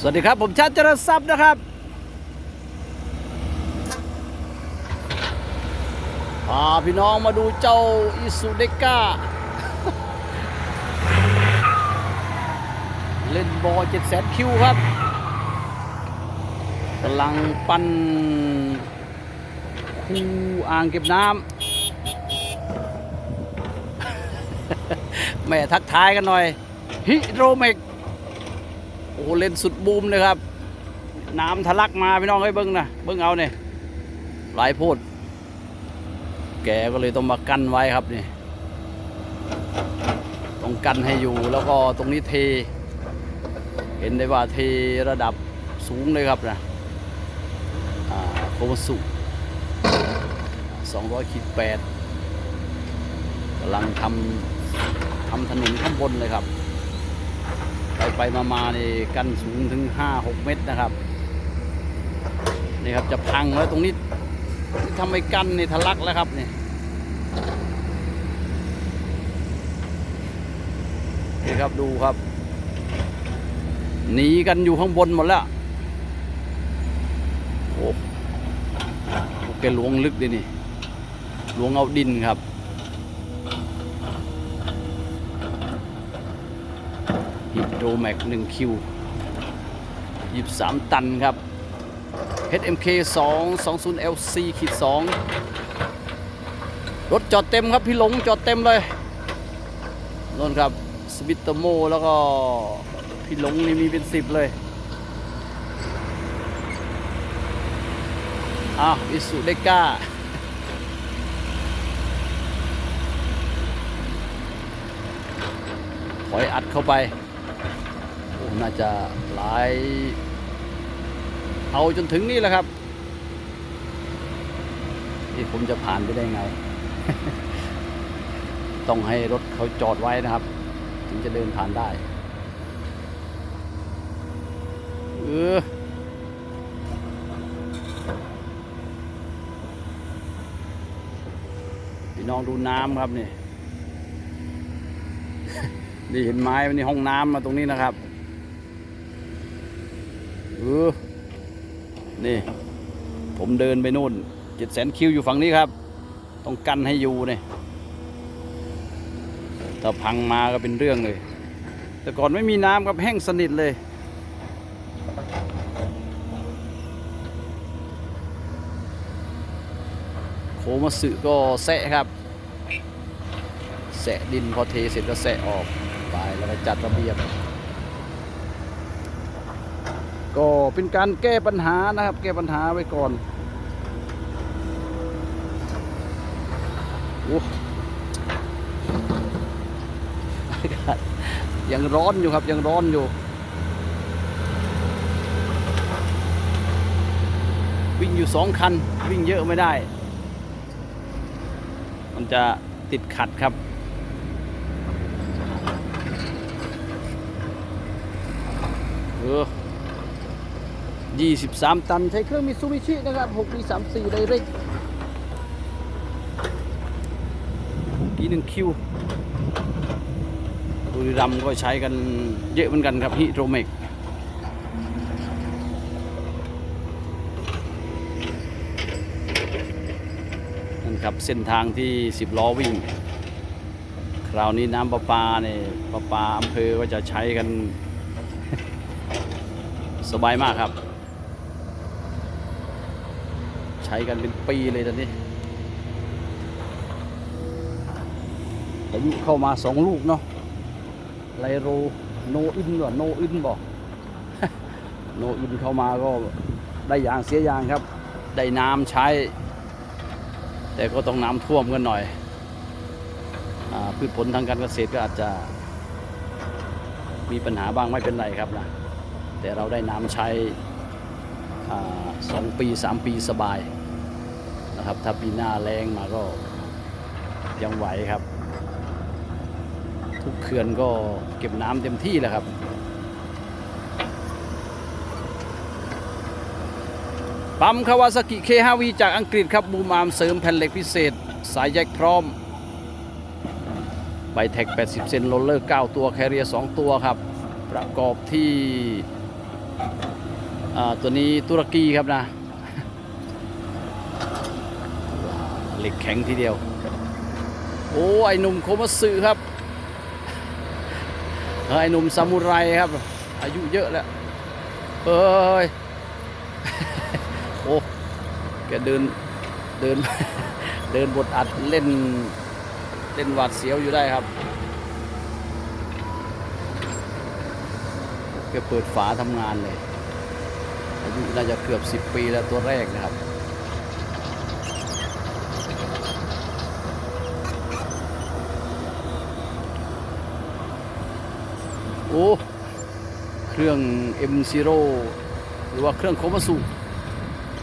สวัสดีครับ ผมชาติเจริญทรัพย์นะครับ พาพี่น้องมาดูเจ้าอิสุเดก้า เล่นบอเจ็ดแสนคิวครับกำลังปั้นคูอ่างเก็บน้ำ แม่ทักทายกันหน่อย ฮิโดรเมก โอ้โหเล่นสุดบูมเลยครับ น้ำทะลักมาพี่น้องเฮ้ยเบิ้งนะเบิ้งเอาเนี่ยหลายโพด แกก็เลยต้องมากั้นไว้ครับนี่ต้องกั้นให้อยู่แล้วก็ตรงนี้เท เห็นได้ว่าเทระดับสูงเลยครับนะโคมสุ200ขีด8กำลังทำทำถนนข้างบนเลยครับ ไปมามานี่กันสูงถึง 5-6 เมตรนะครับนี่ครับจะพังแล้วตรงนี้ทำให้กันนี่ทะลักแล้วครับนี่นี่ครับดูครับ หนีกันอยู่ข้างบนหมดแล้ว โอ้โอเคหลวงลึกดินี่หลวงเอาดินครับ โดแม็ก1คิว23ตันครับ HMK 2 20 LC ขีด2รถจอดเต็มครับ พี่หลงจอดเต็มเลยนนครับสวิตเตอร์โมแล้วก็พี่หลงนี่มีเป็นสิบเลยอ้าวอิสุเดก้าถอยอัดเข้าไป น่าจะหลาย เอาจนถึงนี่แหละครับที่ผมจะผ่านไปได้ไง ต้องให้รถเขาจอดไว้นะครับ ถึงจะเดินผ่านได้เออพี่น้องดูน้ำครับนี่ นี่เห็นไม้มันนี่ห้องน้ำมาตรงนี้นะครับ เออนี่ ผมเดินไปนู่นเจ็ดแสนคิวอยู่ฝั่งนี้ครับ ต้องกั้นให้อยู่เนี่ยถ้าพังมาก็เป็นเรื่องเลย แต่ก่อนไม่มีน้ำครับแห้งสนิทเลย โคมาสึก็แซะครับ แสะดินพอเทเสร็จก็แสะออกไปแล้วก็จัดระเบียบ ก็เป็นการแก้ปัญหานะครับ แก้ปัญหาไว้ก่อนโอ้อากาศยังร้อนอยู่ครับยังร้อนอยู่ วิ่งอยู่สองคัน วิ่งเยอะไม่ได้ มันจะติดขัดครับเออ ยี่สิบสามตัน ใช้เครื่องมิซูบิชินะครับหกปีสามสี่ไดเรกปีหนึ่งคิวบุรีรัมก็ใช้กันเยอะเหมือนกันครับฮิโรเมกนั่นครับเส้นทางที่สิบล้อวิ่ง คราวนี้น้ำประปาเนี่ยประปาอำเภอก็จะใช้กัน สบายมากครับ ใช้กันเป็นปีเลยตอนนี้พายุเข้ามาสองลูกเนาะไลโรโนอินบ่โนอินบ่โนอินเข้ามาก็ได้ยางเสียยางครับ ได้น้ำใช้ แต่ก็ต้องน้ำท่วมกันหน่อยอพืชผลทางการเกษตรก็อาจจะ มีปัญหาบ้างไม่เป็นไรครับนะแต่เราได้น้ำใช้สองปีสามปีสบาย นะครับ ถ้าปีหน้าแรงมาก็ยังไหวครับ ทุกเขื่อนก็เก็บน้ำเต็มที่แหละครับปั๊มคาวาซากิ K5V จากอังกฤษครับบูมอาร์มเสริมแผ่นเหล็กพิเศษ สายแยกพร้อมใบแท็ก 80 เซนโรลเลอร์ 9 ตัวแคเรีย 2 ตัวครับ ประกอบที่อ่าตัวนี้ตุรกีครับนะ เหล็กแข็งทีเดียว โอ้ไอหนุ่มโคมัสึครับเออไอหนุ่มซามูไรครับ อายุเยอะแล้วเอ้ยโอ้แกเดินเดินเดินบทอัดเล่นเล่นหวาดเสียวอยู่ได้ครับแกเปิดฝาทำงานเลยอายุน่าจะเกือบ 10 ปีแล้วตัวแรกนะครับ โอ้เครื่อง M0 หรือว่าเครื่องโคมาสุ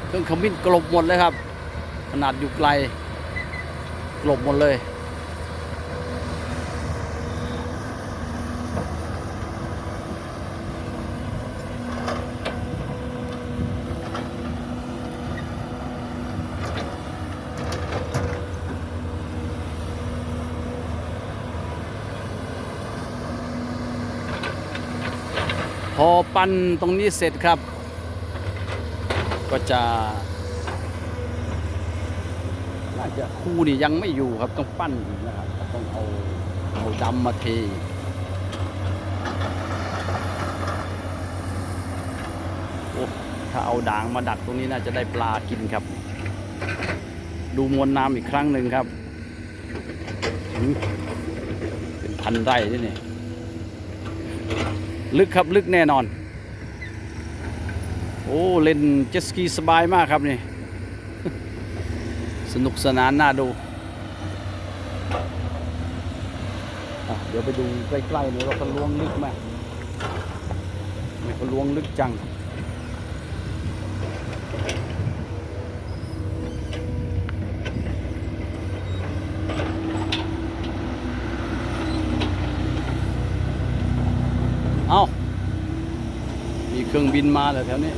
เครื่องขมิ้นกลบหมดเลยครับ ขนาดอยู่ไกลกลบหมดเลย อปั้นตรงนี้เสร็จครับ ก็จะน่าจะคู่นี่ยังไม่อยู่ครับต้องปั้นอีกนะครับต้องเอาเอาดำมาเทอีกโอ้ถ้าเอาด่างมาดักตรงนี้น่าจะได้ปลากินครับ ดูมวลน้ำอีกครั้งหนึ่งครับ เป็นพันไร่ด้วยนี่ ลึกครับลึกแน่นอน โอ้ เล่นเจ็ตสกีสบายมากครับนี่ สนุกสนานน่าดู เดี๋ยวไปดูใกล้ๆหน่อยว่าเขาล้วงลึกไหมไม่เขาล้วงลึกจัง เอา้า มีเครื่อง บินมาเลยแถวนี้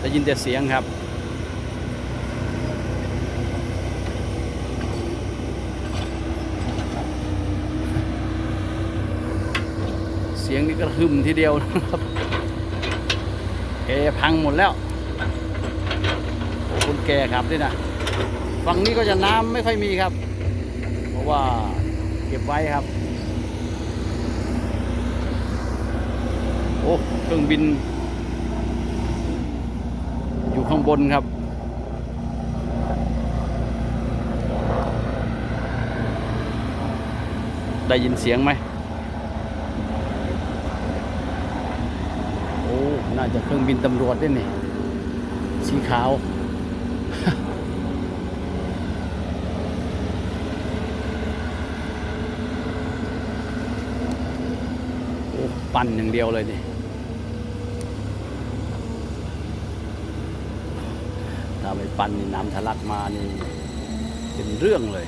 ได้ยินแต่เสียงครับ เสียงนี่ก็หึมทีเดียวนะครับเอพังหมดแล้วโอ้คนแก่ครับด้วยนะฝั่งนี้ก็จะน้ำไม่ค่อยมีครับ เพราะว่าเก็บไว้ครับ โอ้เครื่องบิน อยู่ข้างบนครับ ได้ยินเสียงไหมโอ้ น่าจะเครื่องบินตำรวจด้วยนี่ สีขาวปั่นอย่างเดียวเลยนี่ ถ้าไปปั่นนี่น้ำทะลักมานี่เป็นเรื่องเลย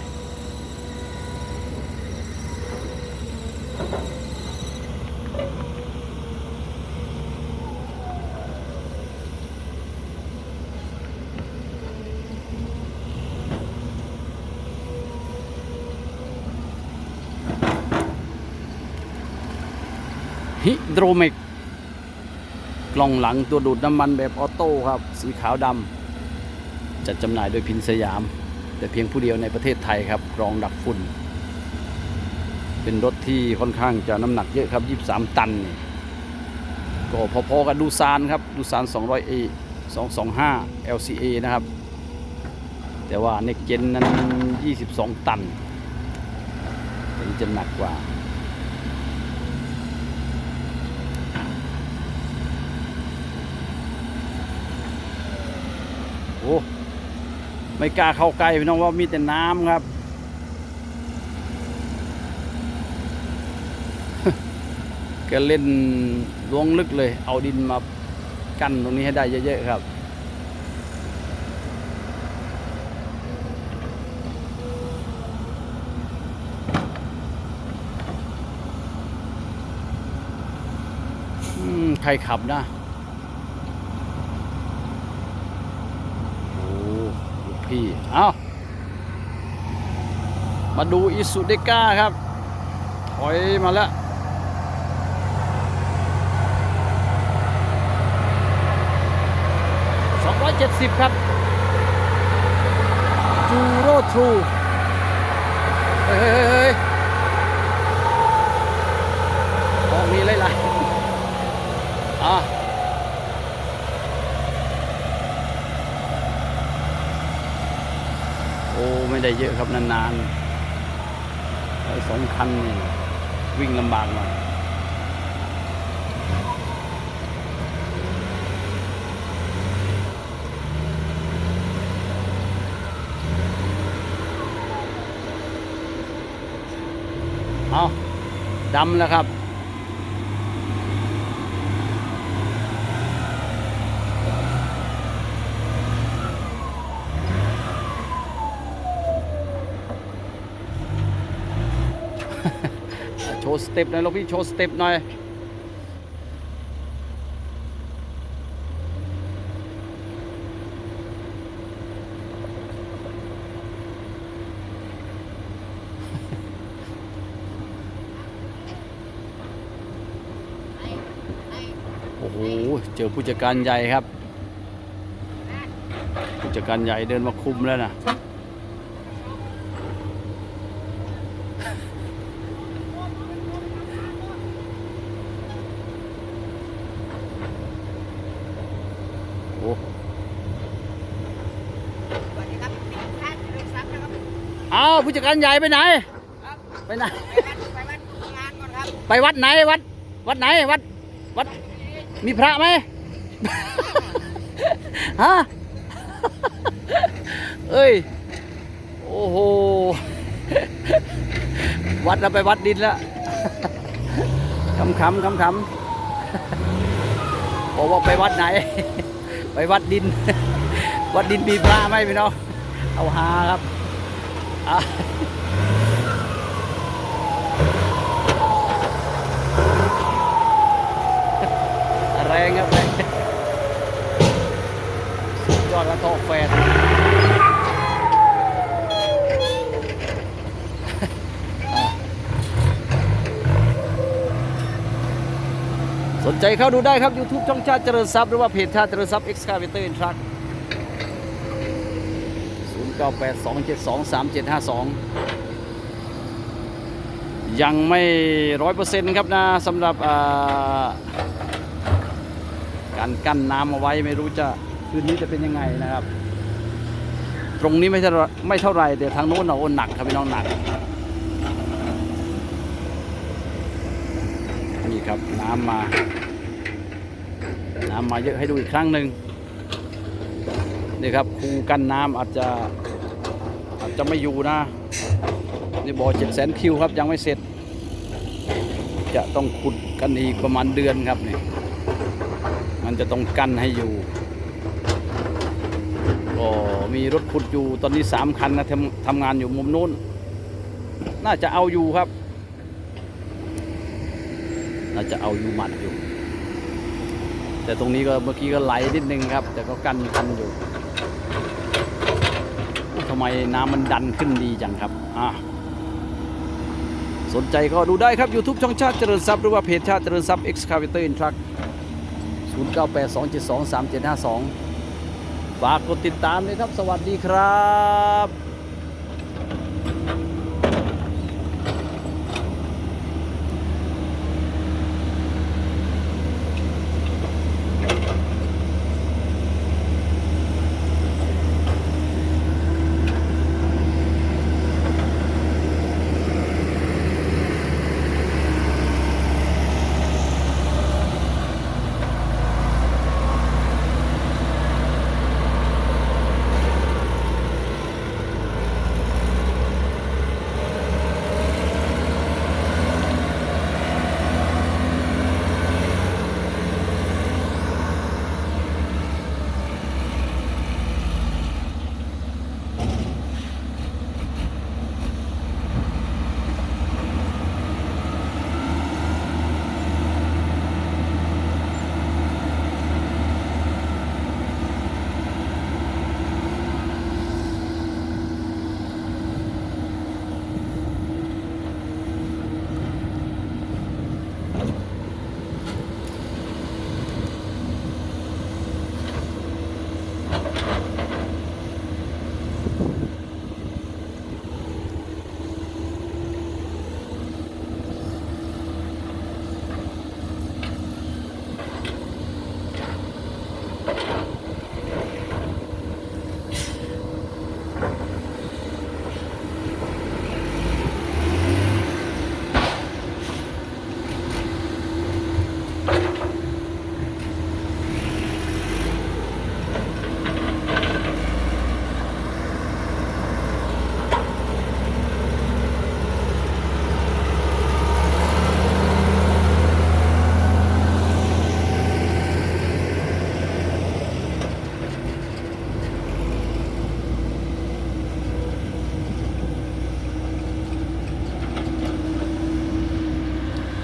ฮิโดรเมกกล่องหลังตัวดูดน้ำมันแบบออโต้ครับ สีขาวดำ จัดจำหน่ายโดยพินสยาม แต่เพียงผู้เดียวในประเทศไทยครับรองดักฝุ่น เป็นรถที่ค่อนข้างจะน้ำหนักเยอะครับ 23 ตัน ก็พอๆกับดูซานครับดูซาน 200A 225 LCA นะครับ แต่ว่าเน็กเจนนั้น 22 ตันอันนี้จะหนักกว่า ไม่กล้าเข้าใกล้พี่น้องว่ามีแต่น้ำครับแกเล่นล้วงลึกเลย เอาดินมากั้นตรงนี้ให้ได้เยอะๆครับใครขับนะ พี่ เอามาดูอิสุเดก้าครับ ถอยมาแล้วสองร้อยเจ็ดสิบครับ จูโรทรูเฮ้ ไม่ได้เยอะครับนานๆไอ้สองคันนี่วิ่งลำบากหน่อยเอาดำแล้วครับ ว์สเต็ปหน่อยลูกพี่โชว์สเต็ปหน่อยโอ้โหเจอผู้จัดการใหญ่ครับ ผู้จัดการใหญ่เดินมาคุมแล้วนะ โอ้ สวัสดีครับพี่ท่าน เรื่องทรัพย์นะครับเอาผู้จัดการใหญ่ไปไหนครับไปไหนไปวัดไปวัดงานก่อนครับไปวัดไหนวัด วัดไหนวัด วัด มีพระไหมฮะเอ้ย โอ้โห วัดแล้วไปวัดดินแล้วคำคำคำคำบอกว่าไปวัดไหน ไปวัดดิน วัดดินมีพระไหมพี่น้องเอาหาครับอะแรงครับแรงสุดยอดกระโทกแฟน สนใจเข้าดูได้ครับ YouTube ช่องชาติเจริญทรัพย์หรือว่าเพจชาติเจริญทรัพย์ Excavator in Truck 0982723752 ยังไม่ร้อยเปอร์เซ็นต์ครับนะสำหรับการกั้นน้ำเอาไว้ไม่รู้จะคืนนี้จะเป็นยังไงนะครับ ตรงนี้ไม่เท่าไม่เท่าไรแต่ทางโน้นเอาหนักครับพี่น้องหนัก นี่ครับน้ำมา น้ำมาเยอะให้ดูอีกครั้งหนึ่งนี่ครับคูกันน้ำอาจจะอาจจะไม่อยู่นะนี่บ่อเจ็ดแสนคิวครับยังไม่เสร็จ จะต้องขุดกันอีกประมาณเดือนครับนี่มันจะต้องกันให้อยู่ก็มีรถขุดอยู่ตอนนี้สามคันนะทำทำงานอยู่มุมนู้น น่าจะเอาอยู่ครับ น่าจะเอายูมัดอยู่ แต่ตรงนี้ก็เมื่อกี้ก็ไหลนิดนึงครับ แต่ก็กั้นคันอยู่ทำไมน้ำมันดันขึ้นดีจังครับอะสนใจก็ดูได้ครับ YouTube ช่องชาติเจริญทรัพย์หรือว่าเพจชาติเจริญทรัพย์ Excavator in Truck 0982723752 ฝากกดติดตามเลยครับ สวัสดีครับ